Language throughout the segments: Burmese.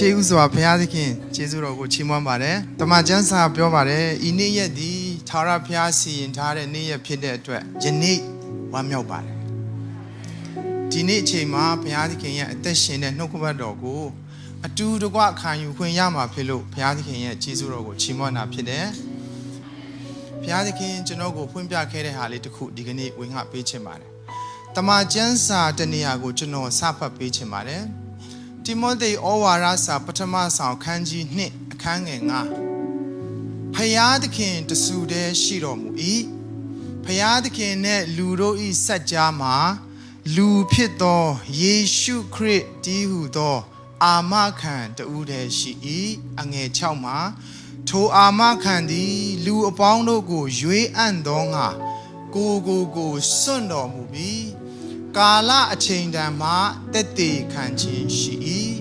ရှေးဥစွာဘုရားသခင်ကျေးဇူးတော်ကိုချီးမွမ်းပါတယ်။တမန်ကျမ်းစာပြောပါတယ်ဤနေ့ရက်သည်သာရဘုရားစီရင်ထားတဲ့နေ့ရက်ဖြစ်တဲ့အတွက်ယနေ့ဝမ်းမြောက်ပါတယ်။ဒီနေ့အချိန်မှာဘုရားသခင်ရဲ့အသက်ရှင်တဲ့နှုတ်ကပတ်တော်ကိုအတူတကွခံယူခွင့်ရမှာဖြစ်လို့ဘုရားသခင်ရဲ့ကျေးဇူးတော်ကိုချီးမွမ်းတာဖြစ်တယ်။ဘုရားသခင်ကျွန်တော်ကိုဖွင့်ပြခဲ့တဲ့ဟာလေးတစ်ခုဒီကနေ့ဝင်ငှပေးချင်ပါတယ်။တမန်ကျမ်းစာတနေရာကိုကျွန်တော်စဖတ်ပေးချင်ပါတယ်။ တိမောသေဩဝါဒစာပထမဆောင်ခန်းကြီး2အခန်းငယ်9ဖယားသခင်တဆူတည်းရှိတော်မူ၏ဖယားသခင်နှင့်လူတို့၏စัจ जा မှာလူဖြစ်သောယေရှုခရစ်တည်ဟုသော အာမခံတူတည်းရှိ၏အငယ်6မှာထိုအာမခံသည် လူအပေါင်းတို့ကို ရွေးအံ့သောငါကိုကိုကိုစွန့်တော်မူပြီး ကာလအချိန်တန်မှတက်တည်ခံခြင်းရှိ၏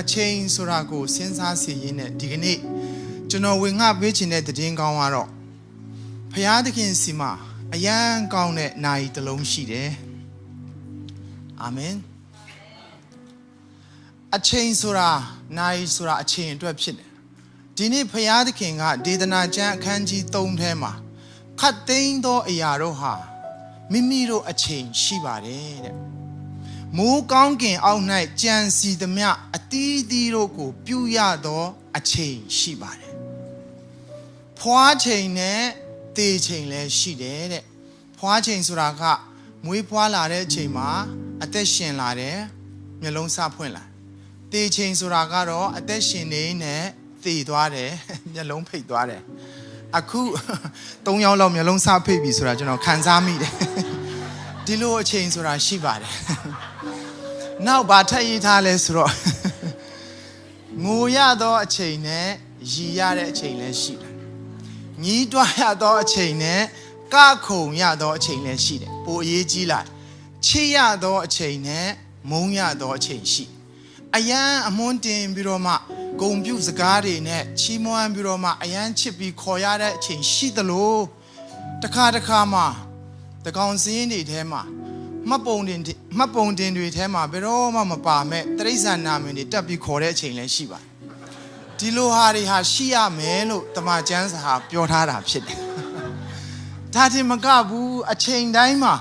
အချိန်ဆိုတာကိုစဉ်းစားစီရင်းနဲ့ဒီကနေ့ကျွန်တော်ဝင်ငှပေးခြင်းတဲ့သတင်းကောင်းကတော့ဖျားသခင်စီမှာအယံကောင်းတဲ့နာရီတစ်လုံးရှိတယ်အာမင်အချိန်ဆိုတာနာရီဆိုတာအချိန်အတွက်ဖြစ်တယ်ဒီနေ့ဖျားသခင်ကဒေသနာကျမ်းအခန်းကြီး3ထဲမှာခတ်သိမ်းသောအရာတို့ဟာ မိမိတို့အချိန်ရှိပါတယ်တဲ့မိုးကောင်းကင်အောက်၌ကြံစီသမျှအတီးတီးတို့ကို ပြုရသောအချိန်ရှိပါတယ်ဖွားချိန်နဲ့တေချိန်လည်းရှိတယ်တဲ့ဖွားချိန်ဆိုတာကမွေးဖွားလာတဲ့အချိန်မှာ အသက်ရှင်လာတယ်မျက်လုံးစဖွင့်လာတေချိန်ဆိုတာကတော့အသက်ရှင်နေနဲ့သေသွားတယ်မျက်လုံးဖိတ်သွားတယ် အခု၃ယောက်လောက်မျိုးလုံးစဖိတ်ပြီဆိုတာကျွန်တော်ခံစားမိတယ်ဒီလိုအချိန်ဆိုတာရှိပါတယ်နောက်ဘာထပ်ရေးထားလဲဆိုတော့ငိုရသောအချိန်နဲ့ရည်ရတဲ့အချိန်လည်းရှိတယ်ညီးတွားရသောအချိန်နဲ့ကခုံရသောအချိန်လည်းရှိတယ်ပိုအရေးကြီးလာချစ်ရသောအချိန်နဲ့မုန်းရသောအချိန်ရှိတယ် အယံအမွန်းတင်ပြီးတော့မှဂုံပြုတ်စကားတွေနဲ့ချီးမွမ်းပြီးတော့မှအယံချစ်ပြီးခေါ်ရတဲ့အချိန်ရှိသလိုတခါတခါမှတကောင်စင်းတွေထဲမှာမှတ်ပုံတင်တွေမှတ်ပုံတင်တွေထဲမှာဘယ်တော့မှမပါမဲ့တရိစ္ဆာန်နာမည်တွေတက်ပြီးခေါ်တဲ့အချိန်လည်းရှိပါတယ်ဒီလိုဟာတွေဟာရှိရမယ်လို့တမန်ကျမ်းစာဟာပြောထားတာဖြစ်တယ်ဒါတင်မကဘူးအချိန်တိုင်းမှာ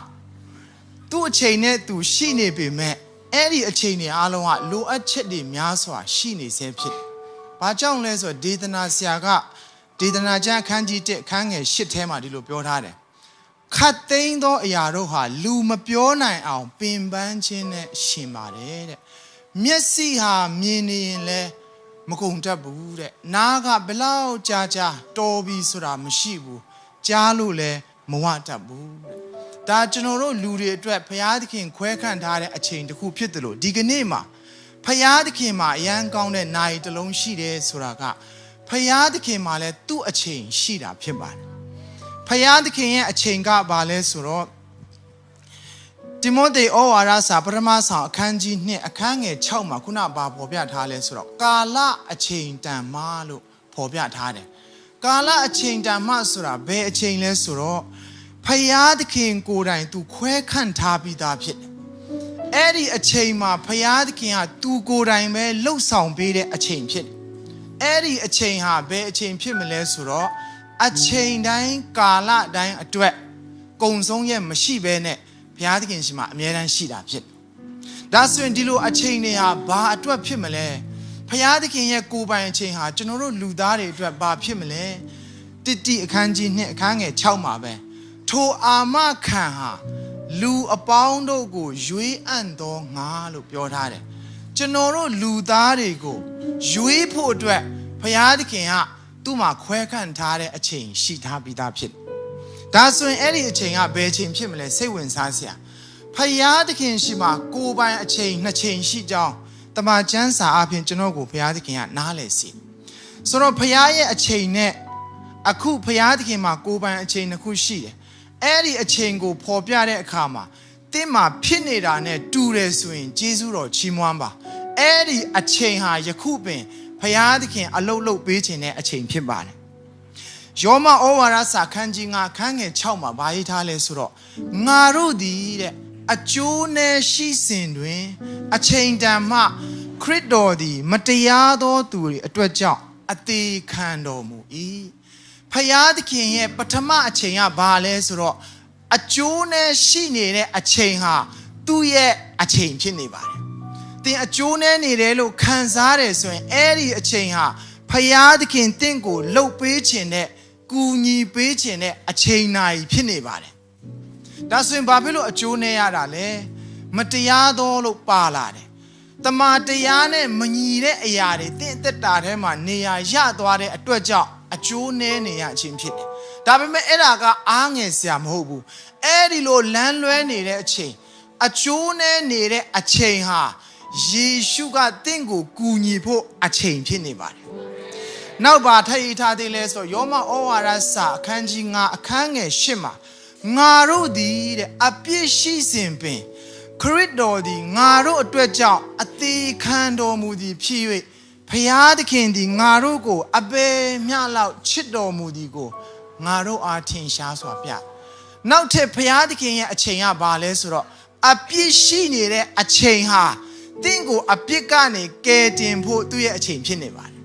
သူ့အချိန်နဲ့သူရှိနေပေမဲ့ အဲ့ဒီအချိန်တွေအားလုံးကလိုအပ်ချက်တွေများစွာရှိနေဆဲဖြစ်တယ်။ဘာကြောင့်လဲဆိုတော့ဒေသနာဆရာကဒေသနာကျမ်းအခန်းကြီး1အခန်းငယ်8ထဲမှာဒီလိုပြောထားတယ်။ခတ်သိမ်းသောအရာတို့ဟာလူမပြောနိုင်အောင် ပင်ပန်းခြင်းနဲ့ရှင်ပါတယ်တဲ့။မျက်စိဟာမြင်နေရင်လည်းမကုန်တတ်ဘူးတဲ့။နားကဘလောက်ကြာကြာတော်ပြီဆိုတာမရှိဘူး။ကြားလို့လည်းမဝတတ်ဘူးတဲ့။ ဒါကျွန်တော်တို့လူတွေအတွက်ဖရာသခင်ခွဲခန့်ထားတဲ့အချိန်တစ်ခုဖြစ်တယ်လို့ဒီကနေ့မှာဖရာသခင်မှာအရန်ကောင်းတဲ့နာရီတစ်လုံးရှိတယ်ဆိုတာကဖရာသခင်မှာလည်းသူ့အချိန်ရှိတာဖြစ်ပါတယ်ဖရာသခင်ရဲ့အချိန်ကဘာလဲဆိုတော့တိမောသေဩဝါဒစာပထမဆောင်အခန်းကြီး2အခန်းငယ်6မှာခုနဘာပေါ်ပြထားလဲဆိုတော့ကာလအချိန်တန်မှလို့ပေါ်ပြထားတယ်ကာလအချိန်တန်မှဆိုတာဘယ်အချိန်လဲဆိုတော့ ဖယားသခင်ကိုယ်တိုင်သူခွဲခန့်ထားပြီးသားဖြစ်တယ်။အဲ့ဒီအချိန်မှာဖယားသခင်ဟာသူကိုယ်တိုင်ပဲလှုပ်ဆောင်ပေးတဲ့အချိန်ဖြစ်တယ်။အဲ့ဒီအချိန်ဟာဘယ်အချိန်ဖြစ်မလဲဆိုတော့အချိန်တိုင်းကာလတိုင်းအတွက်ကုံဆုံးရဲ့မရှိဘဲနဲ့ဘုရားသခင်ရှိမှအမြဲတမ်းရှိတာဖြစ်တယ်။ဒါဆိုရင်ဒီလိုအချိန်တွေဟာဘာအတွက်ဖြစ်မလဲ။ဖယားသခင်ရဲ့ကိုယ်ပိုင်အချိန်ဟာကျွန်တော်တို့လူသားတွေအတွက်ဘာဖြစ်မလဲ။တိတိအခန်းကြီး2အခန်းငယ်6မှာပဲ။ ထိုအာမခံဟာလူအပေါင်းတို့ကိုရွေးအံ့သောငါလို့ပြောထားတယ်ကျွန်တော်တို့လူသားတွေကိုရွေးဖို့အတွက်ဘုရားသခင်ကသူ့မှာခွဲခန့်ထားတဲ့အချိန်ရှိထားပြီးသားဖြစ်တယ်ဒါဆိုရင်အဲ့ဒီအချိန်ကဘယ်အချိန်ဖြစ်မလဲစိတ်ဝင်စားစရာဖယားသခင်ရှိမှကိုယ်ပိုင်အချိန်နှစ်ချိန်ရှိကြောင်းတမန်ကျမ်းစာအပြင်ကျွန်တော်ကိုဖယားသခင်ကနားလည်စေဆိုတော့ဖယားရဲ့အချိန်နဲ့အခုဖယားသခင်မှာကိုယ်ပိုင်အချိန်တစ်ခုရှိတယ် အဲ့ဒီအချိန်ကိုပေါ်ပြတဲ့အခါမှာတင်းမှာဖြစ်နေတာနဲ့တူတယ်ဆိုရင်ဂျေဇုတော်ချီးမွမ်းပါအဲ့ဒီအချိန်ဟာယခုပင်ဖယားသခင်အလုတ်လုတ်ပေးခြင်းတဲ့အချိန်ဖြစ်ပါတယ်ယောမဩဝါဒစာခန်းကြီး9ခန်းငယ်6မှာဗာရေးထားလဲဆိုတော့ငါတို့သည်တဲ့အကျိုးနဲ့ရှိစဉ်တွင် အချိန်တန်မှခရစ်တော်သည် မတရားသောသူတွေအတွက်ကြောင့်အသေးခံတော်မူ၏ ဖယားသခင်ရဲ့ပထမအချိန်ကဘာလဲဆိုတော့အကျိုးနဲ့ရှိနေတဲ့အချိန်ဟာသူ့ရဲ့အချိန်ဖြစ်နေပါတယ်သင်အကျိုးနဲ့နေတယ်လို့ခံစားတယ်ဆိုရင်အဲ့ဒီအချိန်ဟာဖယားသခင်တင့်ကိုလှုပ်ပေးခြင်းနဲ့ကူညီပေးခြင်းနဲ့အချိန်နိုင်ဖြစ်နေပါတယ်ဒါဆိုရင်ဘာဖြစ်လို့အကျိုးနဲ့ရတာလဲမတရားသောလို့ပါလာတယ်တမာတရားနဲ့မညီတဲ့အရာတွေတင့်အသက်တာထဲမှာနေရာရသွားတဲ့အတွက်ကြောင့် အကျိုးနဲ့နေရခြင်းဖြစ်တယ်ဒါပေမဲ့အဲ့ဒါကအားငယ်စရာမဟုတ်ဘူးအဲ့ဒီလိုလမ်းလွဲနေတဲ့အချိန်အကျိုးနဲ့နေတဲ့အချိန်ဟာယေရှုကတင့်ကိုကူညီဖို့အချိန်ဖြစ်နေပါတယ်နောက်ပါထည့်ထားသေးလဲဆိုယောမဩဝါဒစာအခန်းကြီး9အခန်းငယ်10မှာငါတို့သည်တဲ့အပြစ်ရှိစဉ်ပင်ခရစ်တော်သည်ငါတို့အတွက်ကြောင့်အသေးခံတော်မူသည်ဖြစ်၍ ဖျားသခင်သည်ငါတို့ကိုအပေမျှလောက်ချစ်တော်မူသည်ကိုငါတို့အားထင်ရှားစွာပြနောက်ထပ်ဖျားသခင်ရဲ့အချိန်ကဘာလဲဆိုတော့အပြစ်ရှိနေတဲ့အချိန်ဟာတင့်ကိုအပြစ်ကနေကယ်တင်ဖို့သူ့ရဲ့အချိန်ဖြစ်နေပါတယ်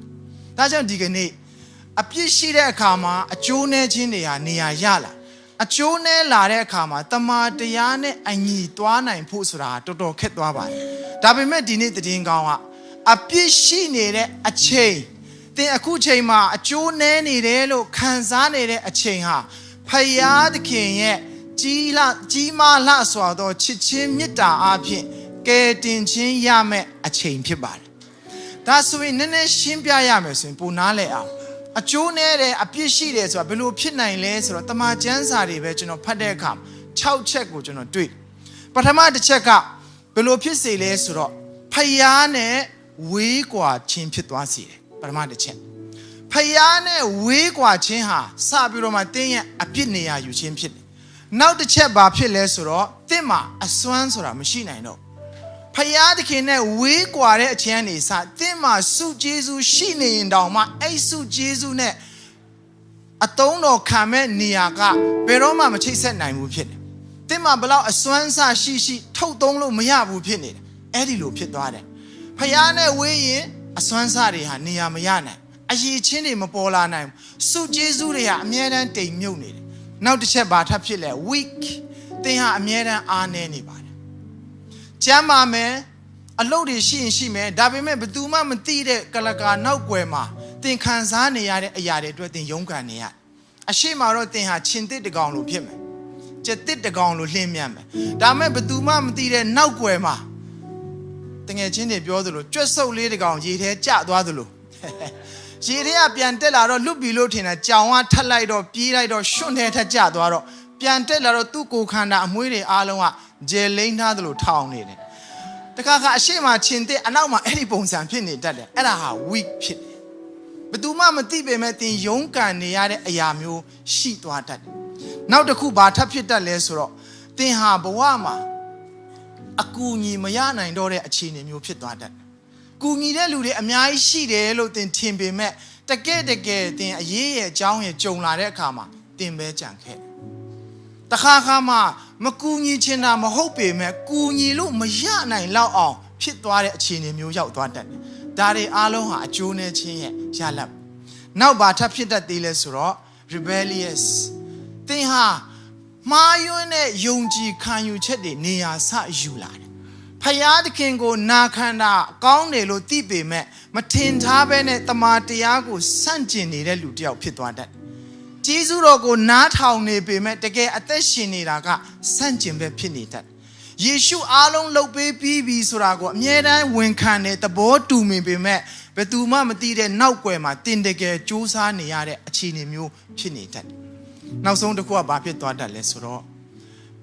ဒါကြောင့်ဒီကနေ့အပြစ်ရှိတဲ့အခါမှာအကျိုးနဲ့ချင်းတွေဟာနေရာရလာအကျိုးနဲ့လာတဲ့အခါမှာတမာတရားနဲ့အညီသွားနိုင်ဖို့ဆိုတာတော်တော်ခက်သွားပါတယ်။ဒါပေမဲ့ဒီနေ့သတင်းကောင်းက အပြစ်ရှိနေတဲ့အချိန်သင်အခုချိန်မှာအကျိုးနည်းနေတယ်လို့ခံစားနေတဲ့အချိန်ဟာဖယားသခင်ရဲ့ကြီးလာကြီးမားလှစွာသောချစ်ချင်းမေတ္တာအပြင်ကယ်တင်ခြင်းရမယ့်အချိန်ဖြစ်ပါတယ်။ဒါဆိုရင်နည်းနည်းရှင်းပြရမယ်ဆိုရင်ပိုနားလည်အောင်အကျိုးနဲ့တဲ့အပြစ်ရှိတယ်ဆိုတာဘယ်လိုဖြစ်နိုင်လဲဆိုတော့တမန်ကျမ်းစာတွေပဲကျွန်တော်ဖတ်တဲ့အခါ6ချက်ကိုကျွန်တော်တွေ့ပထမတစ်ချက်ကဘယ်လိုဖြစ်စေလဲဆိုတော့ဖယားနဲ့ ဝေးကွာခြင်းဖြစ်သွားစေတယ်ပထမတစ်ချက်ဖယားနဲ့ဝေးကွာခြင်းဟာစပြီးတော့မှတင်းရဲ့အပြစ်နေရာယူခြင်းဖြစ်တယ်နောက်တစ်ချက်ဘာဖြစ်လဲဆိုတော့တင့်မှာအစွမ်းဆိုတာမရှိနိုင်တော့ဖယားသခင်နဲ့ဝေးကွာတဲ့အချင်းအနေစတင်းမှာစုကျေးဇူးရှိနေရင်တောင်မှအဲ့စုကျေးဇူးနဲ့အတုံးတော်ခံမဲ့နေရာကဘယ်တော့မှမချိတ်ဆက်နိုင်ဘူးဖြစ်တယ်။တင်းမှာဘလောက်အစွမ်းစရှိရှိ ထုတ်သုံးလို့မရဘူးဖြစ်နေတယ်။အဲ့ဒီလိုဖြစ်သွားတယ်။ ဖယားနဲ့ဝေးရင်အစွမ်းစတွေဟာနေရာမရနိုင်။အရေးချင်းတွေမပေါ်လာနိုင်ဘူး။စုကျေးဇူးတွေဟာအမြဲတမ်းတိမ်မြုပ်နေတယ်။နောက်တစ်ချက်ဘာထပ်ဖြစ်လဲ weak တင်းဟာအမြဲတမ်းအားနည်းနေပါတယ်။ကျမ်းပါမယ်အလုပ်တွေရှိရင်ရှိမယ်ဒါပေမဲ့ဘယ်သူမှမသိတဲ့ကလကာနောက်ွယ်မှာသင်ခံစားနေရတဲ့အရာတွေအတွက်သင်ရုန်းကန်နေရအရှိမတော့သင်ဟာရှင်တစ်တကောင်လို့ဖြစ်မယ်ကျက်တစ်တကောင်လို့လှည့်မြတ်မယ်ဒါပေမဲ့ဘယ်သူမှမသိတဲ့နောက်ွယ်မှာ တငယ်ချင်းတွေပြောသလိုကြွက်ဆုပ်လေးတကောင်ရေထဲကျသွားသလိုရေထဲကပြန်တက်လာတော့လွတ်ပြီလို့ထင်တာကြောင်ကထက်လိုက်တော့ပြေးလိုက်တော့ရှွန့်ထဲထက်ကျသွားတော့ပြန်တက်လာတော့သူ့ကိုယ်ခန္ဓာအမွေးတွေအားလုံးကဂျယ်လိမ့်ထားသလိုထောင်နေတယ်တခါခါအရှိမချင်းတဲ့အနောက်မှာအဲ့ဒီပုံစံဖြစ်နေတတ်တယ်အဲ့ဒါဟာ weak ဖြစ်တယ်ဘယ်သူမှမသိပေမဲ့သင်ရုန်းကန်နေရတဲ့အရာမျိုးရှိသွားတတ်တယ်နောက်တစ်ခုဘာထပ်ဖြစ်တတ်လဲဆိုတော့သင်ဟာဘဝမှာ အကူအညီမရနိုင်တော့တဲ့အခြေအနေမျိုးဖြစ်သွားတတ်တယ်ကူညီတဲ့လူတွေအများကြီးရှိတယ်လို့သင်ထင်ပေမဲ့တကယ်တကယ်သင်အရေးရဲ့အကြောင်းရဲ့ကြုံလာတဲ့အခါမှာသင်ပဲကြံခဲ့တယ်တခါခါမှမကူညီချင်တာမဟုတ်ပေမဲ့ကူညီလို့မရနိုင်လောက်အောင်ဖြစ်သွားတဲ့အခြေအနေမျိုးရောက်သွားတတ်တယ်။ဒါတွေအားလုံးဟာအကျိုးနဲ့ချင်းရဲ့ရလဒ်။နောက်ဘာထပ်ဖြစ်တတ်သေးလဲဆိုတော့ rebellious သင်ဟာ မှားယွင်းတဲ့ယုံကြည်ခံယူချက်တွေနေရာဆယူလာတယ်။ဖယားသခင်ကိုနာခံတာကောင်းတယ်လို့သိပေမဲ့မထင်ထားဘဲနဲ့တမာတရားကိုစန့်ကျင်နေတဲ့လူတစ်ယောက်ဖြစ်သွားတတ်တယ်။ဂျေဇုတော်ကိုနားထောင်နေပေမဲ့တကယ်အသက်ရှင်နေတာကဆန့်ကျင်ဘက်ဖြစ်နေတတ်တယ်။ယေရှုအားလုံးလှုပ်ပေးပြီးပြီဆိုတာကိုအမြဲတမ်းဝန်ခံတဲ့သဘောတူမြင်ပေမဲ့ဘယ်သူမှမသိတဲ့နောက်ွယ်မှာတင်တကယ်စူးစမ်းနေရတဲ့အခြေအနေမျိုးဖြစ်နေတတ်တယ်။ နောက်ဆုံးတစ်ခုကဘာဖြစ်သွားတတ်လဲဆိုတော့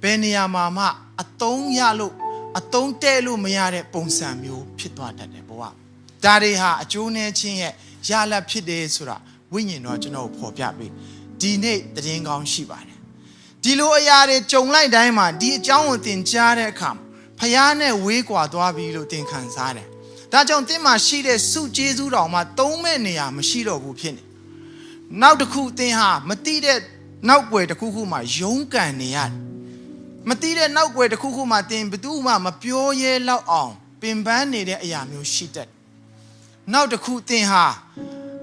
ဘယ်နေရာမှာမှအတုံးရလို့အတုံးတဲ့လို့မရတဲ့ပုံစံမျိုးဖြစ်သွားတတ်တယ်ဘဝ။ဒါတွေဟာအကျိုးနဲ့ချင်းရဲ့ရလဒ်ဖြစ်တယ်ဆိုတာဝိညာဉ်တော်ကျွန်တော်ကိုဖော်ပြပေးဒီနေ့တည်င်းကောင်းရှိပါတယ်ဒီလိုအရာတွေကြုံလိုက်တိုင်းမှာဒီအကြောင်းကိုသင်ကြားတဲ့အခါမှာဖယားနဲ့ဝေးကွာသွားပြီလို့သင်ခံစားတယ်ဒါကြောင့်သင်မှာရှိတဲ့စုကျေးဇူးတော်မှာသုံးမဲ့နေရာမရှိတော့ဘူးဖြစ်နေနောက်တစ်ခုသင်ဟာမတိတဲ့ နောက်ွယ်တစ်ခုခုမှာယုံကန်နေရတယ်မတိတဲ့နောက်ွယ်တစ်ခုခုမှာသင်ဘယ်သူမှမပြောရဲလောက်အောင်ပင်ပန်းနေတဲ့အရာမျိုးရှိတတ်တယ်နောက်တစ်ခုသင်ဟာ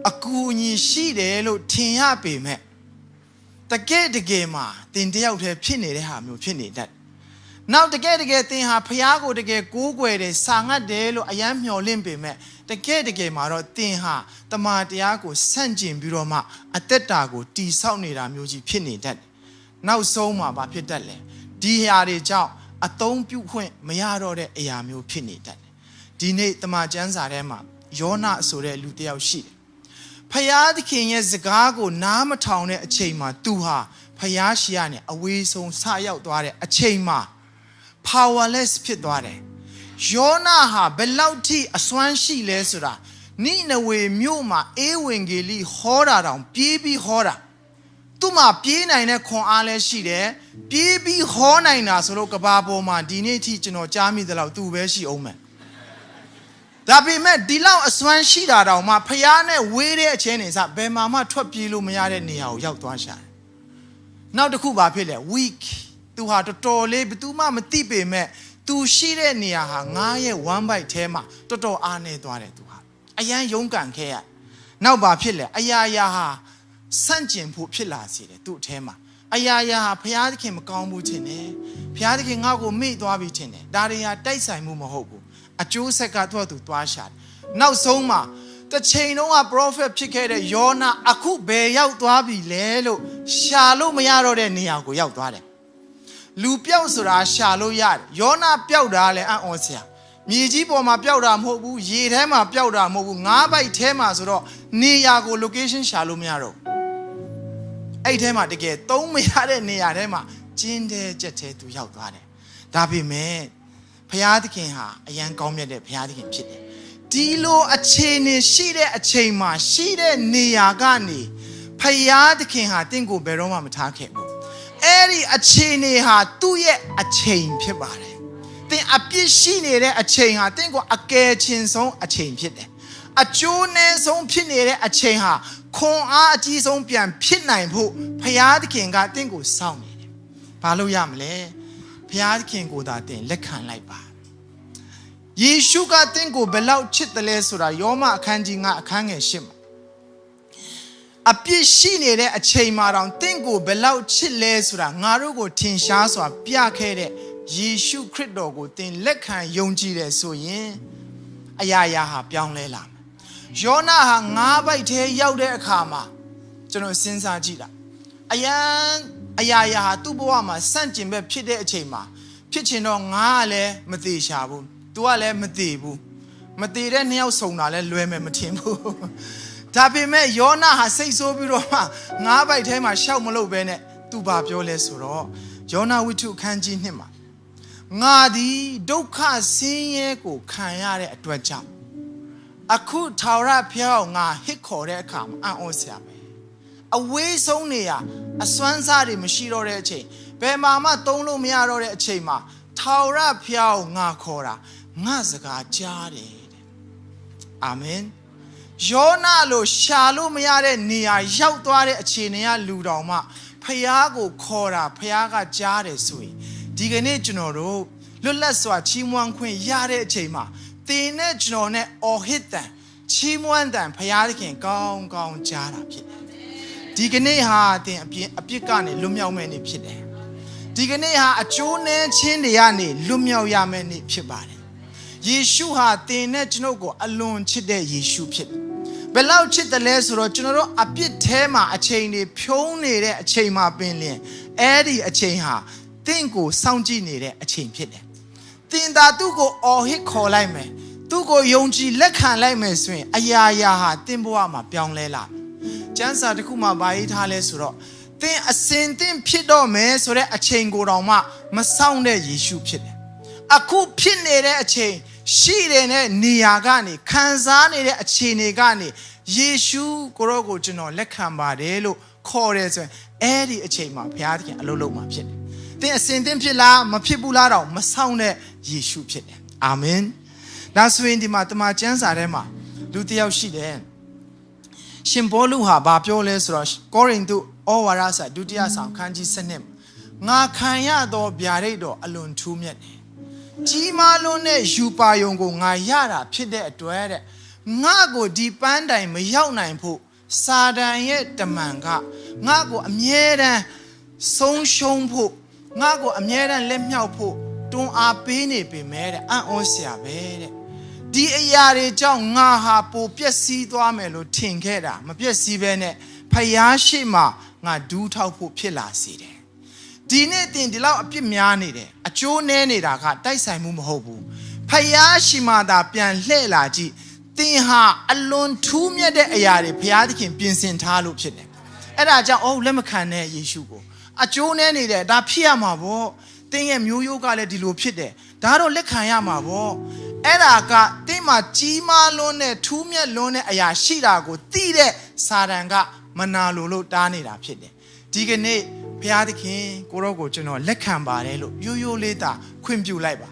အကူအညီရှိတယ်လို့ထင်ရပေမဲ့တကယ်တကယ်မှာသင်တယောက်တည်းဖြစ်နေတဲ့ဟာမျိုးဖြစ်နေတတ်တယ် နောက်တကယ်တကယ်သင်ဟာဖះကိုတကယ်ကိုးကွယ်တယ်စာငတ်တယ်လို့အယမ်းမျှော်လင့်ပေမဲ့တကယ်တကယ်မှာတော့သင်ဟာတမန်တရားကိုဆန့်ကျင်ပြီးတော့မှအသက်တာကိုတီဆောက်နေတာမျိုးကြီးဖြစ်နေတတ်တယ်နောက်ဆုံးမှာဘာဖြစ်တတ်လဲဒီဟာတွေကြောင့်အသုံးပြုခွင့်မရတော့တဲ့အရာမျိုးဖြစ်နေတတ်တယ်ဒီနေ့တမန်ကျမ်းစာထဲမှာယောနာဆိုတဲ့လူတစ်ယောက်ရှိတယ်ဖယားသခင်ရဲ့စကားကိုနားမထောင်တဲ့အချိန်မှာသူဟာဖယားရှိရနဲ့အဝေးဆုံးဆရောက်သွားတဲ့အချိန်မှာ powerless ဖြစ်သွားတယ်ယောနာဟာဘယ်လောက်ထိအစွမ်းရှိလဲဆိုတာနိနဝေမြို့မှာအေဝံဂေလိဟောတာတောင်ပြေးပြီးဟောတာသူ့မှာပြေးနိုင်တဲ့ခွန်အားလည်းရှိတယ်ပြေးပြီးဟောနိုင်တာဆိုလို့ကဘာပေါ်မှာဒီနေ့ထိကျွန်တော်ကြားမိသလောက်သူပဲရှိအောင်မယ်ဒါပေမဲ့ဒီလောက်အစွမ်းရှိတာတောင်မှဖျားနဲ့ဝေးတဲ့အချင်းနေစဘယ်မှာမှထွက်ပြေးလို့မရတဲ့နေရာကိုရောက်သွားရှာတယ်နောက်တစ်ခုဘာဖြစ်လဲ weak သူဟာတော်တော်လေးဘယ်သူမှမသိပေမဲ့သူရှိတဲ့နေရာဟာငါးရဲ့ one bite ထဲမှာတော်တော်အားနေသွားတယ်သူဟာအရန်ယုံကန်ခဲ့ရနောက်ဘာဖြစ်လဲအရာရာဟာစန့်ကျင်ဖို့ဖြစ်လာစေတယ်သူ့အထဲမှာအရာရာဟာဘုရားသခင်မကောင်းဘူးထင်တယ်ဘုရားသခင်ငါ့ကိုမေ့သွားပြီထင်တယ်ဒါတွေဟာတိုက်ဆိုင်မှုမဟုတ်ဘူးအကျိုးဆက်ကသူ့သူသွားရှာတယ်နောက်ဆုံးမှာတစ်ချိန်လုံးက prophet ဖြစ်ခဲ့တဲ့ယောနာအခုဘယ်ရောက်သွားပြီလဲလို့ရှာလို့မရတော့တဲ့နေရာကိုရောက်သွားတယ် လူပျောက်ဆိုတာရှာလို့ရတယ်ယောနာပျောက်တာလည်းအံ့ဩစရာမြေကြီးပေါ်မှာပျောက်တာမဟုတ်ဘူးရေထဲမှာပျောက်တာမဟုတ်ဘူးငါးပိုက်ထဲမှာဆိုတော့နေရာကို location ရှာလို့မရတော့အဲ့ထဲမှာတကယ်သုံးမရတဲ့နေရာထဲမှာကျင်းတဲ့ကြက်ထဲသူရောက်သွားတယ်ဒါပေမဲ့ဘုရားသခင်ဟာအရန်ကောင်းမြတ်တဲ့ဘုရားသခင်ဖြစ်တယ်ဒီလိုအခြေအနေရှိတဲ့အချိန်မှာရှိတဲ့နေရာကနေဖယားသခင်ဟာတင့်ကိုဘယ်တော့မှမထားခဲ့ဘူး အဲ့ဒီအခြေအနေဟာသူ့ရဲ့အချိန်ဖြစ်ပါတယ်။သင်အပြစ်ရှိနေတဲ့အချိန်ဟာတင့်ကိုအကယ်ချင်းဆုံးအချိန်ဖြစ်တယ်။အကျိုးနည်းဆုံးဖြစ်နေတဲ့အချိန်ဟာခွန်အားအကြီးဆုံးပြန်ဖြစ်နိုင်ဖို့ဖယားသခင်ကတင့်ကိုစောင့်နေတယ်။ဘာလို့ရမလဲ။ဖယားသခင်ကိုသာတင်လက်ခံလိုက်ပါ။ယေရှုကတင့်ကိုဘယ်လောက်ချစ်တယ်လဲဆိုတာယောမအခန်းကြီး9အခန်းငယ်10မှာ အပြစ်ရှိနေတဲ့အချိန်မှာတောင်တင့်ကိုဘယ်လောက်ချစ်လဲဆိုတာငါတို့ကိုထင်ရှားစွာပြခဲ့တဲ့ယေရှုခရစ်တော်ကိုသင်လက်ခံယုံကြည်တယ်ဆိုရင်အရာရာဟာပြောင်းလဲလာမယ်။ယောနာဟာငါးပိုက်ထဲရောက်တဲ့အခါမှာကျွန်တော်စဉ်းစားကြည့်တာအယံအရာရာဟာသူ့ဘဝမှာစန့်ကျင်ဘက်ဖြစ်တဲ့အချိန်မှာဖြစ်ချင်တော့ငါကလည်းမသေးရှာဘူး။ तू ကလည်းမသေးဘူး။မသေးတဲ့နှစ်ယောက်ဆုံတာလည်းလွဲမယ်မထင်ဘူး။ ဒါပေမဲ့ယောနာဟာစိတ်ဆိုးပြီးတော့မှငါးပိုက်ထဲမှာရှောက်မလို့ပဲနဲ့သူဘာပြောလဲဆိုတော့ယောနာဝိထုအခန်းကြီးနှစ်မှာငါသည်ဒုက္ခဆင်းရဲကိုခံရတဲ့အတွက်ကြောင့်အခုထာဝရဘုရားကိုငါဟစ်ခေါ်တဲ့အခါမှာအံ့ဩစရာပဲအဝေးဆုံးနေရအစွမ်းစားတွေမရှိတော့တဲ့အချိန်ဘယ်မှာမှသုံးလို့မရတော့တဲ့အချိန်မှာထာဝရဘုရားကိုငါခေါ်တာငါစကားကြားတယ်တဲ့အာမင် ယောနာလိုရှာလို့မရတဲ့နေရာရောက်သွားတဲ့အခြေအနေကလူတော်မှဖះကိုခေါ်တာဖះကကြားတယ်ဆိုရင်ဒီကနေ့ကျွန်တော်တို့လွတ်လပ်စွာချီးမွမ်းခွင့်ရတဲ့အချိန်မှာသင်နဲ့ကျွန်တော်နဲ့အော်ဟစ်တန်ချီးမွမ်းတန်ဖះသခင်ကောင်းကောင်းကြားတာဖြစ်တယ်ဒီကနေ့ဟာသင်အပြစ်အပြစ်ကနေလွတ်မြောက်မဲ့နေ့ဖြစ်တယ်ဒီကနေ့ဟာအကျိုးနည်းချင်းတွေကနေလွတ်မြောက်ရမယ့်နေ့ဖြစ်ပါတယ်ယေရှုဟာသင်နဲ့ကျွန်ုပ်ကိုအလွန်ချစ်တဲ့ယေရှုဖြစ်တယ် ဘယ်လောက်ချစ်တယ်လဲဆိုတော့ကျွန်တော်တို့အပြစ်ထဲမှာအချိန်တွေဖြုံးနေတဲ့အချိန်မှာပင်လျင်အဲ့ဒီအချိန်ဟာတင့်ကိုစောင့်ကြည့်နေတဲ့အချိန်ဖြစ်တယ်။တင်သာသူ့ကိုအော်ဟစ်ခေါ်လိုက်မယ်။သူ့ကိုယုံကြည်လက်ခံလိုက်မယ်ဆိုရင်အရာရာဟာတင့်ဘဝမှာပြောင်းလဲလာမယ်။ကျမ်းစာတစ်ခုမှဗာရေးထားလဲဆိုတော့သင်အစင်သင်ဖြစ်တော့မယ်ဆိုတဲ့အချိန်ကိုတောင်မှမဆောင်တဲ့ယေရှုဖြစ်တယ်။အခုဖြစ်နေတဲ့အချိန် ရှိတဲ့နေရာကနေခံစားနေတဲ့အခြေအနေကနေယေရှုကိုရောကိုကျွန်တော်လက်ခံပါတယ်လို့ခေါ်တယ်ဆိုရင်အဲ့ဒီအချိန်မှာဘုရားသခင်အလုပ်လုပ်မှာဖြစ်တယ်။သင်အစဉ်သင်ဖြစ်လားမဖြစ်ဘူးလားတော့မဆောင်တဲ့ယေရှုဖြစ်တယ်။အာမင်။ဒါဆိုရင်ဒီမှာတမန်ကျမ်းစာထဲမှာလူတစ်ယောက်ရှိတယ်။ရှင်ဘောလူဟာဘာပြောလဲဆိုတော့ကောရိန္သုဩဝါဒစာဒုတိယဆောင်ခန်းကြီး7ငါခံရသောဗျာဒိတ်တော်အလွန်ထူးမြတ်တယ်။ ကြီးမားလွန်းတဲ့ယူပါယုံကိုငါရတာဖြစ်တဲ့အတွက်တဲ့ငါကိုဒီပန်းတိုင်မရောက်နိုင်ဖို့စာတန်ရဲ့တမန်ကငါကိုအမြဲတမ်းဆုံးရှုံးဖို့ငါကိုအမြဲတမ်းလက်မြောက်ဖို့တွန်းအားပေးနေပေမဲ့တဲ့အံ့ဩစရာပဲတဲ့ဒီအရာတွေကြောင့်ငါဟာပိုပျက်စီးသွားမယ်လို့ထင်ခဲ့တာမပျက်စီးဘဲနဲ့ဖယားရှိမှငါဒူးထောက်ဖို့ဖြစ်လာစေတယ် ဒီနေ့တင်ဒီလောက်အပြစ်များနေတယ်အကျိုးနဲနေတာကတိုက်ဆိုင်မှုမဟုတ်ဘူးဖယားရှိမှသာပြန်လှည့်လာကြည့်တင်ဟာအလွန်ထူးမြတ်တဲ့အရာတွေဖယားသခင်ပြင်ဆင်ထားလို့ဖြစ်တယ်အဲ့ဒါကြောင့်အုပ်လက်မခံတဲ့ယေရှုကိုအကျိုးနဲနေတယ်ဒါဖြစ်ရမှာပေါ့တင်းရဲ့မျိုးရိုးကလည်းဒီလိုဖြစ်တယ်ဒါတော့လက်ခံရမှာပေါ့အဲ့ဒါကတင်းမှာကြီးမားလွန်းတဲ့ထူးမြတ်လွန်းတဲ့အရာရှိတာကိုသိတဲ့စာတန်ကမနာလိုလို့တားနေတာဖြစ်တယ်ဒီကနေ့ ဘုရားသခင်ကိုရောကိုကျွန်တော်လက်ခံပါတယ်လို့ရိုးရိုးလေးသာခွင့်ပြုလိုက်ပါ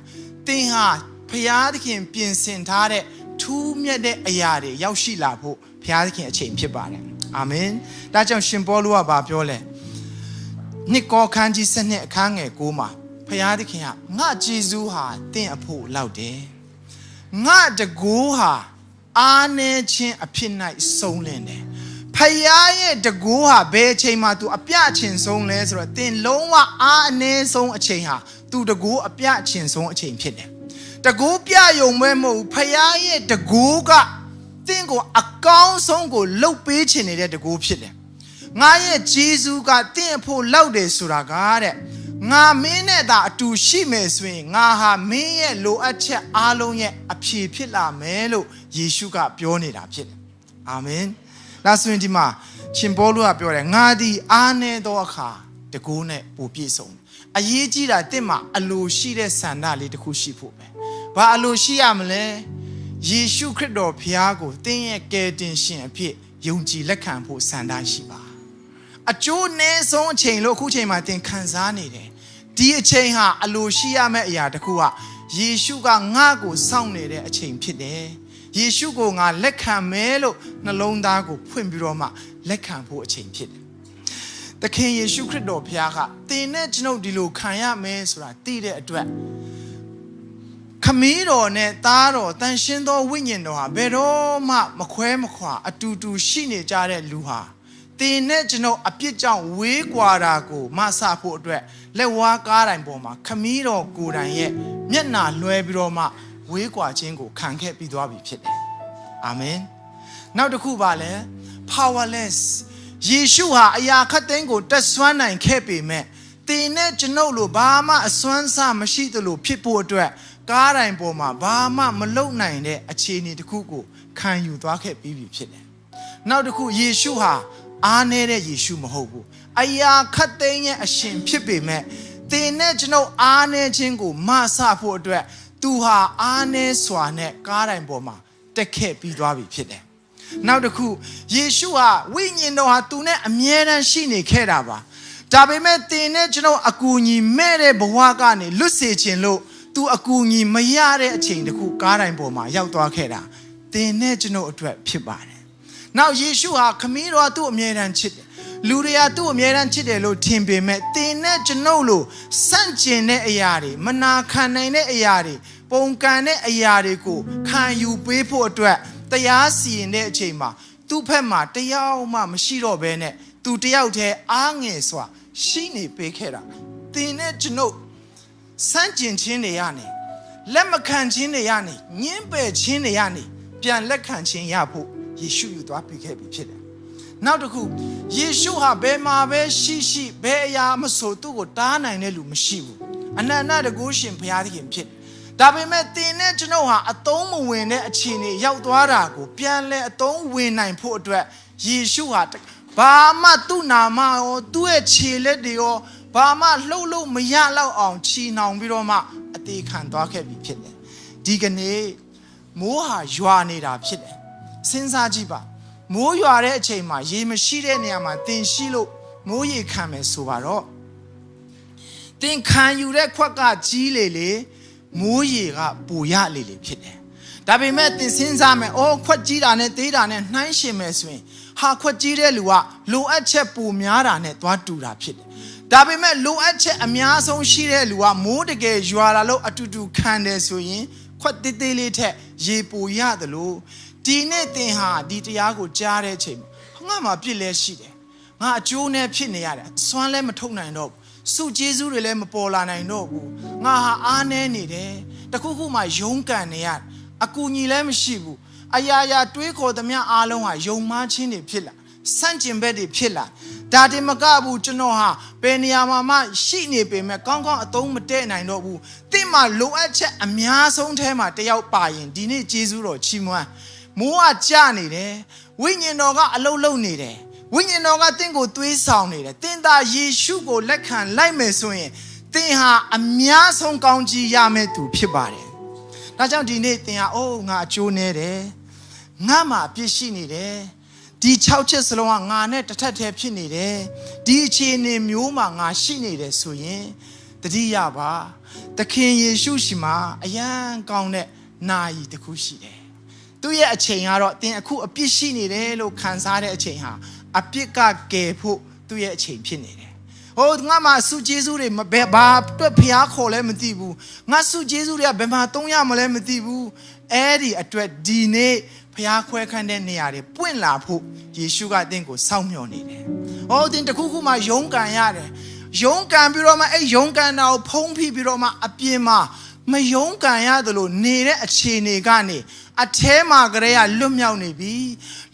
သင်ဟာဘုရားသခင်ပြင်ဆင်ထားတဲ့ထူးမြတ်တဲ့အရာတွေရောက်ရှိလာဖို့ဘုရားသခင်အချိန်ဖြစ်ပါတယ်အာမင်ဒါကြောင့်ရှင်ပေါလုကဘာပြောလဲနှစ်ကောခန်းကြီးစနစ်အခန်းငယ်9မှာဘုရားသခင်ကငါဂျေဇူးဟာတင့်အဖို့လောက်တယ်ငါတကူဟာအားနေခြင်းအဖြစ်၌ဆုံးလင်းတယ် ဖယားရဲ့တကူဟာဘယ်အချိန်မှ तू အပြအချင်းဆုံးလဲဆိုတော့တင်လုံးဝအားအနည်းဆုံးအချိန်ဟာ तू တကူအပြအချင်းဆုံးအချိန်ဖြစ်တယ်တကူပြယုံမဲမဟုတ်ဘူးဖယားရဲ့တကူကတင့်ကိုအကောင်းဆုံးကိုလှုပ်ပေးခြင်းနေတဲ့တကူဖြစ်တယ်ငါရဲ့ဂျေဇူးကတင့်အဖို့လောက်တယ်ဆိုတာကတဲ့ငါမင်းနဲ့သာအတူရှိမယ်ဆိုရင်ငါဟာမင်းရဲ့လိုအပ်ချက်အားလုံးရဲ့အဖြေဖြစ်လာမယ်လို့ယေရှုကပြောနေတာဖြစ်တယ်အာမင် ဒါဆိုရင်ဒီမှာရှင်ပေါလုကပြောတယ်ငါသည်အားနေသောအခါတကူနဲ့ပူပြည့်စုံတယ်အရေးကြီးတာတင့်မှာအလိုရှိတဲ့ဆန္ဒလေးတစ်ခုရှိဖို့ပဲဘာအလိုရှိရမလဲယေရှုခရစ်တော်ဖျားကိုတင်းရဲ့ကယ်တင်ရှင်အဖြစ်ယုံကြည်လက်ခံဖို့ဆန္ဒရှိပါအကျိုးနည်းဆုံးအချိန်လို့အခုချိန်မှာသင်ခံစားနေတယ်ဒီအချိန်ဟာအလိုရှိရမယ့်အရာတစ်ခုကယေရှုကငါ့ကိုစောင့်နေတဲ့အချိန်ဖြစ်တယ် ယေရှုကိုငါလက်ခံမယ်လို့နှလုံးသားကိုဖွင့်ပြီးတော့မှလက်ခံဖို့အချိန်ဖြစ်တယ်သခင်ယေရှုခရစ်တော်ဘုရားကသင်နဲ့ကျွန်ုပ်ဒီလိုခံရမယ်ဆိုတာသိတဲ့အတွက်ခမည်းတော်နဲ့သားတော်တန်ရှင်းသောဝိညာဉ်တော်ဟာဘယ်တော့မှမခွဲမခွာ အတူတူရှိနေကြတဲ့လူဟာတင်နဲ့ကျွန်တော်အပြစ်ကြောင့်ဝေးကွာတာကိုမဆဖို့အတွက်လက်ဝါးကားတိုင်ပေါ်မှာခမည်းတော်ကိုယ်တိုင်ရဲ့မျက်နှာလွှဲပြီးတော့မှ ဝေးကွာခြင်းကိုခံခဲ့ပြီးသွားပြီဖြစ်တယ်အာမင်နောက်တစ်ခုပါလဲ powerless ယေရှုဟာအရာခတ်သိမ်းကိုတက်ဆွမ်းနိုင်ခဲ့ပေမဲ့တင်နဲ့ကျွန်ုပ်လိုဘာမှအစွမ်းစားမရှိသလိုဖြစ်ဖို့အတွက်ကားတိုင်ပေါ်မှာဘာမှမလုပ်နိုင်တဲ့အခြေအနေတစ်ခုကိုခံယူသွားခဲ့ပြီးပြီဖြစ်တယ်နောက်တစ်ခုယေရှုဟာအားနေတဲ့ယေရှုမဟုတ်ဘူးအရာခတ်သိမ်းရဲ့အရှင်ဖြစ်ပေမဲ့သင်နဲ့ကျွန်ုပ်အားနေခြင်းကိုမဆဖို့အတွက် သူဟာအားနေစွာနဲ့ကားတိုင်ပေါ်မှာတက်ခဲ့ပြီးသွားပြီဖြစ်တယ်နောက်တစ်ခုယေရှုဟာဝိညာဉ်တော်ဟာသူနဲ့အမြဲတမ်းရှိနေခဲ့တာပါဒါပေမဲ့သင်နဲ့ကျွန်ုပ်အကူအညီမဲ့တဲ့ဘဝကနေလွတ်စေခြင်းလို့သူအကူအညီမရတဲ့အချိန်တခုကားတိုင်ပေါ်မှာရောက်သွားခဲ့တာသင်နဲ့ကျွန်ုပ်အတွက်ဖြစ်ပါတယ်နောက်ယေရှုဟာခမည်းတော်ကသူ့အမြဲတမ်းချစ်တယ်လူတွေကသူ့အမြဲတမ်းချစ်တယ်လို့ထင်ပေမဲ့သင်နဲ့ကျွန်ုပ်လို့စန့်ကျင်တဲ့အရာတွေမနာခံနိုင်တဲ့အရာတွေ ပုံကန်တဲ့အရာတွေကိုခံယူပေးဖို့အတွက်တရားစီရင်တဲ့အချိန်မှာသူ့ဘက်မှာတယောက်မှမရှိတော့ဘဲနဲ့သူတယောက်တည်းအားငယ်စွာ ရှိနေပေးခဲ့တာသင်နဲ့ကျွန်ုပ်စန့်ကျင်ခြင်းတွေရနေလက်မခံခြင်းတွေရနေညှင်းပယ်ခြင်းတွေရနေပြန်လက်ခံခြင်းရဖို့ယေရှုယူသွားပြီးခဲ့ပြီဖြစ်တယ်နောက်တစ်ခုယေရှုဟာဘယ်မှာပဲရှိရှိဘယ်အရာမဆိုသူ့ကိုတားနိုင်တဲ့လူမရှိဘူးအနန္တတကုရှင်ဘုရားသခင်ဖြစ် ဒါပေမဲ့တင်နဲ့ကျွန်ုပ်ဟာအသုံးမဝင်တဲ့အခြေအနေရောက်သွားတာကိုပြန်လဲအသုံးဝင်နိုင်ဖို့အတွက်ယေရှုဟာဘာမှသူ့နာမရောသူ့ရဲ့ခြေလက်တွေရောဘာမှလှုပ်လို့မရတော့အောင်ချီနှောင်ပြီးတော့မှအသေးခံသွားခဲ့ပြီဖြစ်တယ်ဒီကနေ့မိုးဟာရွာနေတာဖြစ်တယ်စဉ်းစားကြည့်ပါမိုးရွာတဲ့အချိန်မှာရေမရှိတဲ့နေရာမှာတင်ရှိလို့မိုးရေခံမယ်ဆိုပါတော့တင်ခံယူတဲ့ခွက်ကကြီးလေလေ မိုးရေကပူရလေလေဖြစ်တယ်ဒါပေမဲ့တင်စဉ်းစားမယ်အော်ခွက်ကြီးတာနဲ့သေးတာနဲ့နှိုင်းရှင်မယ်ဆိုရင်ဟာခွက်ကြီးတဲ့လူကလိုအပ်ချက်ပူများတာနဲ့သွားတူတာဖြစ်တယ်ဒါပေမဲ့လိုအပ်ချက်အများဆုံးရှိတဲ့လူကမိုးတကယ်ရွာလာလို့အတူတူခံတယ်ဆိုရင်ခွက်တေးသေးလေးထက်ရေပူရတယ်လို့ဒီနေ့သင်ဟာဒီတရားကိုကြားတဲ့အချိန်မှာငါမှပြစ်လဲရှိတယ်ငါအကျိုးနဲ့ဖြစ်နေရတယ်အစွမ်းလည်းမထုတ်နိုင်တော့ဘူး စုကျေးဇူးတွေလည်းမပေါ်လာနိုင်တော့ဘူးငါဟာအားနည်းနေတယ်တခုခုမှယုံကန်နေရတယ်အကူညီလည်းမရှိဘူးအရာရာတွေးခေါ်သမျှအားလုံးဟာယုံမှားခြင်းတွေဖြစ်လာစန့်ကျင်ဘက်တွေဖြစ်လာဒါတင်မကဘူးကျွန်တော်ဟာဘယ်နေရာမှာမှရှိနေပေမဲ့ကောင်းကောင်းအသုံးမတည့်နိုင်တော့ဘူးတင့်မှာလိုအပ်ချက်အများဆုံးထဲမှာတယောက်ပါရင်ဒီနေ့ဂျေဇုတော်ချီးမွမ်းမိုးကကြနေတယ်ဝိညာဉ်တော်ကအလုံးလုံးနေတယ် ဝိညာဉ်တော်ကတင့်ကိုသွေးဆောင်နေတယ်တင်သာယေရှုကိုလက်ခံလိုက်မယ်ဆိုရင်တင်ဟာအများဆုံးကောင်းကြီးရမယ့်သူဖြစ်ပါတယ်ဒါကြောင့်ဒီနေ့တင်ဟာအိုးငါအကျိုးနေတယ်ငါမှအပြစ်ရှိနေတယ်ဒီ6ချက်စလုံးကငါနဲ့တစ်ထပ်တည်းဖြစ်နေတယ်ဒီအခြေအနေမျိုးမှာငါရှိနေတယ်ဆိုရင်တတိယပါသခင်ယေရှုရှိမှာအယံကောင်းတဲ့နာယီတစ်ခုရှိတယ်သူ့ရဲ့အချိန်ကတော့သင်အခုအပြစ်ရှိနေတယ်လို့ခံစားတဲ့အချိန်ဟာ အပြစ်ကကယ်ဖို့သူ့ရဲ့အချိန်ဖြစ်နေတယ်ဟိုငါမှစုကျေးဇူးတွေမဘယ်ဘာအတွက်ဖျားခေါ်လဲမသိဘူးငါစုကျေးဇူးတွေကဘယ်မှာသုံးရမလဲမသိဘူးအဲ့ဒီအတွက်ဒီနေ့ဖျားခွဲခန့်တဲ့နေရာတွေပွင့်လာဖို့ယေရှုကအသင်ကိုစောင့်မျှော်နေတယ်။ဟောသင်တခုခုမှယုံကန်ရတယ်။ယုံကန်ပြီးတော့မှအဲ့ယုံကန်တာကိုဖုံးဖိပြီးတော့မှအပြင်မှာ မယုံကန်ရတယ်လို့နေတဲ့အခြေအနေကနေအแทမှာကလေးကလွတ်မြောက်နေပြီ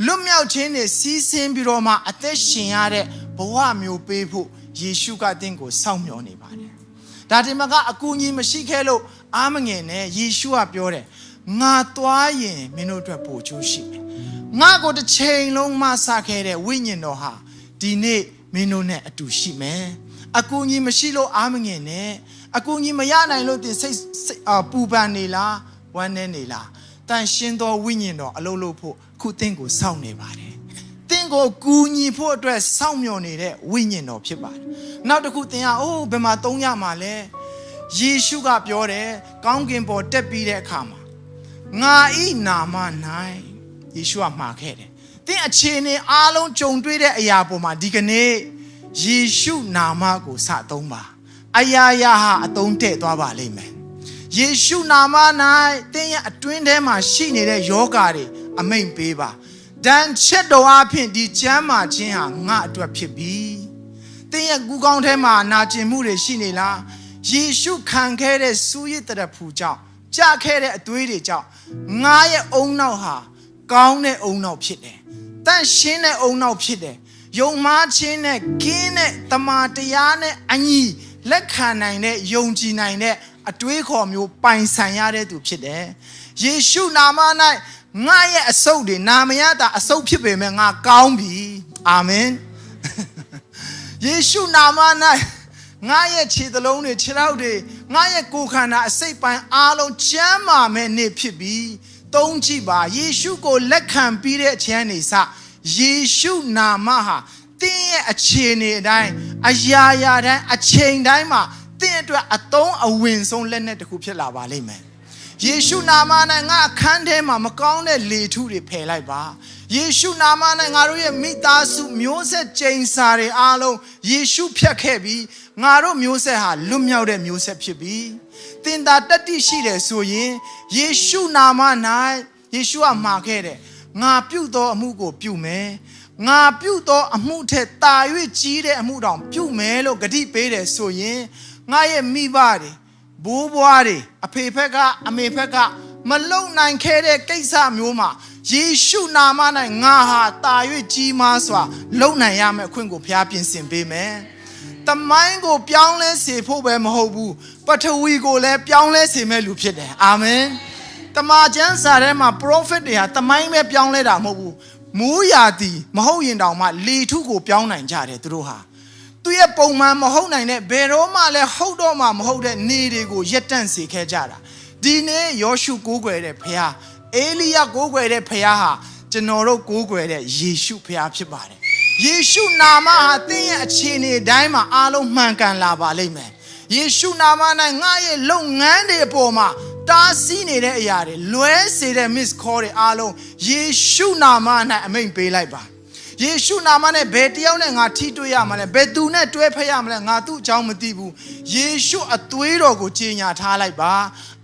လွတ်မြောက်ခြင်းနဲ့စီးဆင်းပြီးတော့မှအသက်ရှင်ရတဲ့ဘဝမျိုးပေးဖို့ယေရှုကသင်ကိုစောင့်မျှော်နေပါတယ်။ဒါတင်မကအကူအညီမရှိခဲ့လို့အားမငယ်နဲ့ယေရှုကပြောတယ်ငါသွားရင်မင်းတို့အတွက်ပို့ချိုးရှိမယ်ငါကိုတစ်ချိန်လုံးမဆခဲ့တဲ့ဝိညာဉ်တော်ဟာဒီနေ့မင်းတို့နဲ့အတူရှိမယ်အကူအညီမရှိလို့အားမငင်နဲ့ အကူအညီမရနိုင်လို့တင်စိတ်ပူပန်နေလားဝမ်းနေနေလားတန်ရှင်းသောဝိညာဉ်တော်အလုံးလို့ဖို့ခုသင်ကိုစောင့်နေပါတယ်သင်ကိုကူညီဖို့အတွက်စောင့်မျှော်နေတဲ့ဝိညာဉ်တော်ဖြစ်ပါတယ်နောက်တစ်ခုသင်ကအိုးဘယ်မှာသုံးရမှာလဲယေရှုကပြောတယ်ကောင်းကင်ပေါ်တက်ပြီးတဲ့အခါမှာငါဤနာမ၌ယေရှုကမှာခဲ့တယ်။သင်အခြေအနေအားလုံးကြုံတွေ့တဲ့အရာပေါ်မှာဒီကနေ့ယေရှုနာမကိုစသုံးပါ။ အရာရာဟာအသုံးတဲ့သွားပါလိမ့်မယ်။ယေရှုနာမ၌သင်ရဲ့အတွင်းထဲမှာရှိနေတဲ့ယောဂါတွေအမိန်ပေးပါ။ဒဏ်ချက်တော်အဖြစ်ဒီကျမ်းမာခြင်းဟာငါအတွက်ဖြစ်ပြီ။သင်ရဲ့ကူကောင်းထဲမှာနာကျင်မှုတွေရှိနေလား။ယေရှုခံခဲ့တဲ့စူးရစ်တဲ့ဖူကြောင့်ကြခဲ့တဲ့အသွေးတွေကြောင့်ငါရဲ့အုံနောက်ဟာကောင်းတဲ့အုံနောက်ဖြစ်တယ်။တန့်ရှင်းတဲ့အုံနောက်ဖြစ်တယ်။ယုံမှားခြင်းနဲ့ကင်းတဲ့တမာတရားနဲ့အညီ လက်ခံနိုင်တဲ့ယုံကြည်နိုင်တဲ့အတွေးခေါ်မျိုးပိုင်ဆိုင်ရတဲ့သူဖြစ်တယ်။ယေရှုနာမ၌ငါရဲ့အဆုတ်တွေနာမရတာအဆုတ်ဖြစ်ပေမဲ့ငါကောင်းပြီ။အာမင်။ယေရှုနာမ၌ငါရဲ့ခြေသလုံးတွေခြေထောက်တွေငါရဲ့ကိုယ်ခန္ဓာအစိတ်ပိုင်းအားလုံးကျမ်းမာမဲ့နေ့ဖြစ်ပြီးသုံးကြည့်ပါယေရှုကိုလက်ခံပြီးတဲ့အချိန်နေစယေရှုနာမဟာ တင်းရဲ့အခြေအနေအတိုင်းအရာရာတိုင်းအချိန်တိုင်းမှာတင်းအတွက်အသုံးအဝင်ဆုံးလက်နက်တစ်ခုဖြစ်လာပါလိမ့်မယ်ယေရှုနာမ၌ငါအခန်းထဲမှာမကောင်းတဲ့လေထုတွေဖယ်လိုက်ပါယေရှုနာမ၌ငါတို့ရဲ့မိသားစုမျိုးဆက်ကျိန်စာတွေအားလုံးယေရှုဖြတ်ခဲ့ပြီးငါတို့မျိုးဆက်ဟာလွတ်မြောက်တဲ့မျိုးဆက်ဖြစ်ပြီသင်သာတတ္တိရှိတယ်ဆိုရင်ယေရှုနာမ၌ယေရှုကမှာခဲ့တယ်ငါပြုသောအမှုကိုပြုမယ် ငါပြုသောအမှုထက်တာ၍ကြီးတဲ့အမှုတောင်ပြုမယ်လို့ဂတိပေးတယ်ဆိုရင်ငါရဲ့မိဘတွေဘိုးဘွားတွေအဖေဖက်ကအမေဖက်ကမလုံနိုင်ခဲ့တဲ့ကိစ္စမျိုးမှာယေရှုနာမ၌ငါဟာတာ၍ကြီးမားစွာလုံနိုင်ရမယ့်အခွင့်ကိုဘုရားပြင်ဆင်ပေးမယ်။တမိုင်းကိုပြောင်းလဲစေဖို့ပဲမဟုတ်ဘူးပထဝီကိုလည်းပြောင်းလဲစေမဲ့လူဖြစ်တယ်။အာမင်။တမန်ကျမ်းစာထဲမှာ prophet တွေဟာတမိုင်းပဲပြောင်းလဲတာမဟုတ်ဘူး။ မိုးရာသီမဟုတ်ရင်တောင်မှလေထုကိုပြောင်းနိုင်ကြတယ်သူတို့ဟာ။သူရဲ့ပုံမှန်မဟုတ်နိုင်တဲ့ဘယ်တော့မှလည်းဟုတ်တော့မှမဟုတ်တဲ့နေတွေကိုရက်တန့်စေခဲ့ကြတာ။ဒီနေ့ယောရှုကိုးကွယ်တဲ့ဖခင်အေလိယကိုးကွယ်တဲ့ဖခင်ဟာကျွန်တော်တို့ကိုးကွယ်တဲ့ယေရှုဖခင်ဖြစ်ပါတယ်ယေရှုနာမဟာသင်ရဲ့အခြေအနေတိုင်းမှာအားလုံးမှန်ကန်လာပါလိမ့်မယ်ယေရှုနာမ၌ငါရဲ့လုပ်ငန်းတွေအပေါ်မှာ တားဆီးနေတဲ့အရာတွေလွဲစေတဲ့ miss call တွေအားလုံးယေရှုနာမ၌အမိန့်ပေးလိုက်ပါယယေရှုနာမနဲ့ဘယ်တယောက်နဲ့ငါထိတွေ့ရမလဲဘယ်သူနဲ့တွဲဖက်ရမလဲငါသူ့အကြောင်းမသိဘူးယေရှုအသွေးတော်ကိုကြီးညာထားလိုက်ပါ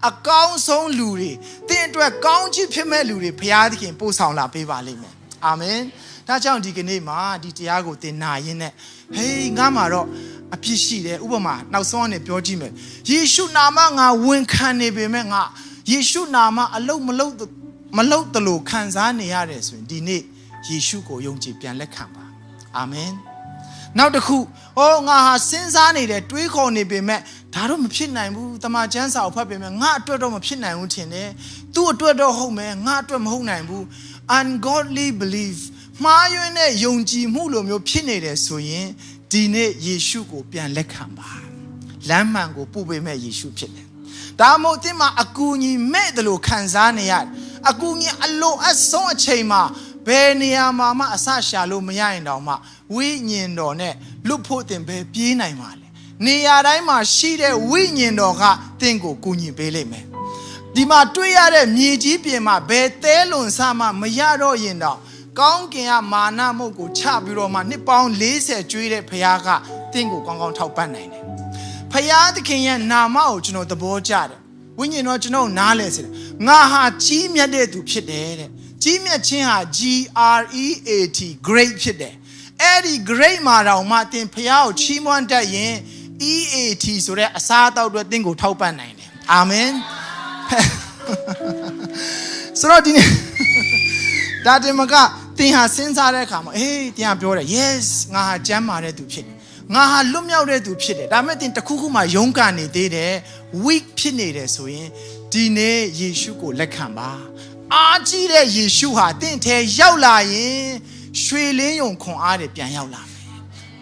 အကောင်းဆုံးလူတွေတင့်အတွက်ကောင်းချီးဖြစ်မဲ့လူတွေဘုရားသခင်ပို့ဆောင်လာပေးပါလိမ့်မယ်အာမင်ဒါကြောင့်ဒီကနေ့မှာဒီတရားကိုသင်နာရင်းနဲ့ဟေးငါမှာတော့ အပြစ်ရှိတယ်ဥပမာနောက်ဆုံးအနေပြောကြည့်မယ်ယေရှုနာမငါဝန်ခံနေပေမဲ့ငါယေရှုနာမအလုတ်မလုတ်မလုတ်တလို့ခံစားနေရတယ်ဆိုရင်ဒီနေ့ယေရှုကိုယုံကြည်ပြန်လက်ခံပါအာမင်နောက်တစ်ခုဟောငါဟာစဉ်းစားနေတယ်တွေးခေါ်နေပေမဲ့ဒါတော့မဖြစ်နိုင်ဘူးတမန်ကျမ်းစာကိုဖတ်ပေမဲ့ငါအတွက်တော့မဖြစ်နိုင်ဘူးထင်တယ်သူ့အတွက်တော့ဟုတ်မယ်ငါအတွက်မဟုတ်နိုင်ဘူး ungodly belief မှားယွင်းတဲ့ယုံကြည်မှုလိုမျိုးဖြစ်နေတယ်ဆိုရင် ဒီနေ့ယေရှုကိုပြန်လက်ခံပါလမ်းမှန်ကိုပို့ပေးမဲ့ယေရှုဖြစ်တယ်ဒါမှမဟုတ်သင်မှာအကူအညီမဲ့တယ်လို့ခံစားနေရတယ်အကူအညီအလိုအဆုံးအချိန်မှာဘယ်နေရာမှာမှအဆရှာလို့မရရင်တောင်မှဝိညာဉ်တော်နဲ့လွတ်ဖို့တင်ပဲပြေးနိုင်ပါလေနေရာတိုင်းမှာရှိတဲ့ဝိညာဉ်တော်ကတင့်ကိုကူညီပေးလိမ့်မယ်ဒီမှာတွေ့ရတဲ့မြေကြီးပြင်မှာဘယ်သဲလွန်ဆမှမရတော့ရင်တော့ ကောင်းကင်ကမာနမုတ်ကိုချပြီးတော့မှနှစ်ပေါင်း40ကျွေးတဲ့ဖခင်ကတင့်ကိုကောင်းကောင်းထောက်ပံ့နိုင်တယ်ဖခင်သခင်ရဲ့နာမကိုကျွန်တော်သဘောကျတယ်ဝိညာဉ်တော်ကျွန်တော်နားလဲစေတယ်ငါဟာကြီးမြတ်တဲ့သူဖြစ်တယ်တဲ့ကြီးမြတ်ခြင်းဟာ G R E A T great ဖြစ်တယ်အဲ့ဒီ great မှာတော့မှသင်ဖခင်ကိုချီးမွမ်းတတ်ရင် E A T ဆိုတဲ့အစားအသောက်တွေသင်ကိုထောက်ပံ့နိုင်တယ်အာမင်ဆိုတော့ဒီနေ့ဒါတင်မက သင်ဟာစဉ်းစားတဲ့အခါမှာအေးတင်ကပြောတယ် yes ငါဟာကျမ်းမာတဲ့သူဖြစ်တယ်ငါဟာလွတ်မြောက်တဲ့သူဖြစ်တယ်ဒါပေမဲ့သင်တစ်ခုခုမှရုန်းကန်နေသေးတယ် weak ဖြစ်နေတယ်ဆိုရင်ဒီနေ့ယေရှုကိုလက်ခံပါအားကြီးတဲ့ယေရှုဟာတင့်ထဲရောက်လာရင်ရွှေလင်းယုံခွန်အားတွေပြန်ရောက်လာမယ်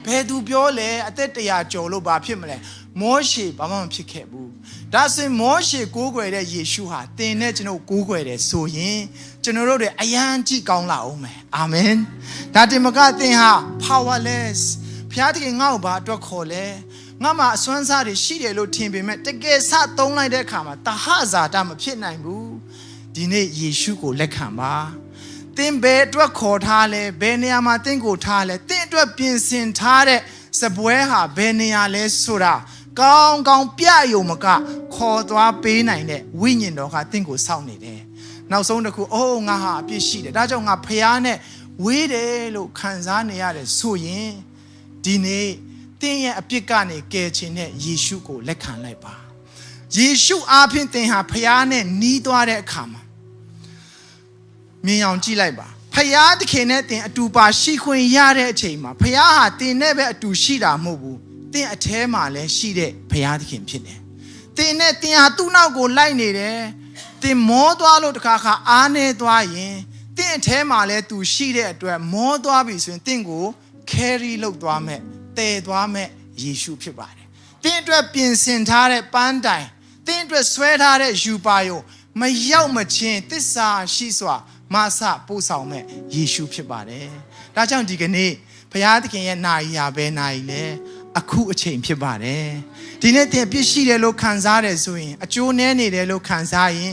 ဘယ်သူပြောလဲအသက်တရာကျော်လို့ဘာဖြစ်မလဲမောရှေဘာမှမဖြစ်ခဲ့ဘူးဒါဆိုရင်မောရှေကိုးကွယ်တဲ့ယေရှုဟာသင်နဲ့ကျွန်တော်ကိုးကွယ်တယ်ဆိုရင်ကျွန်တော်တို့တွေအယံကြည့်ကောင်းလာအောင်မယ်အာမင်ဒါတင်မကသင်ဟာ powerless ဖျားတကယ်ငါ့ကိုဘာအတွက်ခေါ်လဲငါမှာအစွမ်းစားတွေရှိတယ်လို့ထင်ပေမဲ့တကယ်စသုံးလိုက်တဲ့အခါမှာတဟဇာတာမဖြစ်နိုင်ဘူးဒီနေ့ယေရှုကိုလက်ခံပါ သင်ဘယ်အတွက်ခေါ်ထားလဲဘယ်နေရာမှာသင်ကိုထားလဲသင်အတွက်ပြင်ဆင်ထားတဲ့စပွဲဟာဘယ်နေရာလဲဆိုတာကောင်းကောင်းပြယုံမက ခေါ်သွားပေးနိုင်တဲ့ဝိညာဉ်တော်ကသင်ကိုစောင့်နေတယ်နောက်ဆုံးတစ်ခုအိုးငါဟာအပြစ်ရှိတယ်ဒါကြောင့်ငါဖះနဲ့ဝေးတယ်လို့ခံစားနေရတယ်ဆိုရင်ဒီနေ့တင်းရဲ့အပြစ်ကနေကယ်ခြင်းနဲ့ယေရှုကိုလက်ခံလိုက်ပါယေရှုအားဖြင့်သင်ဟာဖះနဲ့နီးသွားတဲ့အခါမှာ မြင်အောင်ကြည့်လိုက်ပါဖះသခင်နဲ့သင်အတူပါရှိခွင့်ရတဲ့အချိန်မှာဖះဟာသင်နဲ့ပဲအတူရှိတာမဟုတ်ဘူးသင်အแทမှာလည်းရှိတဲ့ဖះသခင်ဖြစ်တယ်သင်နဲ့သင်ဟာသူ့နောက်ကိုလိုက်နေတယ်သင်မောသွားလို့တခါခါအားနေသွားရင်သင်အแทမှာလည်းသူရှိတဲ့အတွက်မောသွားပြီဆိုရင်သင်ကို carry လုပ်သွားမဲ့တည်သွားမဲ့ယေရှုဖြစ်ပါတယ်။သင်အတွက်ပြင်ဆင်ထားတဲ့ပန်းတိုင်သင်အတွက်ဆွဲထားတဲ့ယူပါယုံမရောက်မချင်းတစ္ဆာရှိစွာ မဆပို့ဆောင်မဲ့ယေရှုဖြစ်ပါတယ်။ဒါကြောင့်ဒီကနေ့ဘုရားသခင်ရဲ့နာရီဟာဘယ်နာရီလဲအခုအချိန်ဖြစ်ပါတယ်။ဒီနေ့သင်ပြည့်ရှိတယ်လို့ခံစားတယ်ဆိုရင်အကျိုးနည်းနေတယ်လို့ခံစားရင်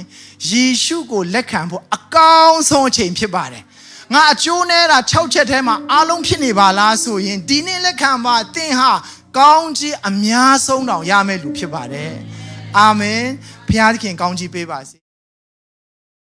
ယေရှုကိုလက်ခံဖို့အကောင်းဆုံးအချိန်ဖြစ်ပါတယ်။ငါအကျိုးနေတာ6ချက်ထဲမှာအားလုံးဖြစ်နေပါလားဆိုရင်ဒီနေ့လက်ခံပါသင်ဟာကောင်းကြီးအများဆုံးတောင်ရမယ့်လူဖြစ်ပါတယ်အာမင်ဘုရားသခင်ကောင်းကြီးပေးပါစေ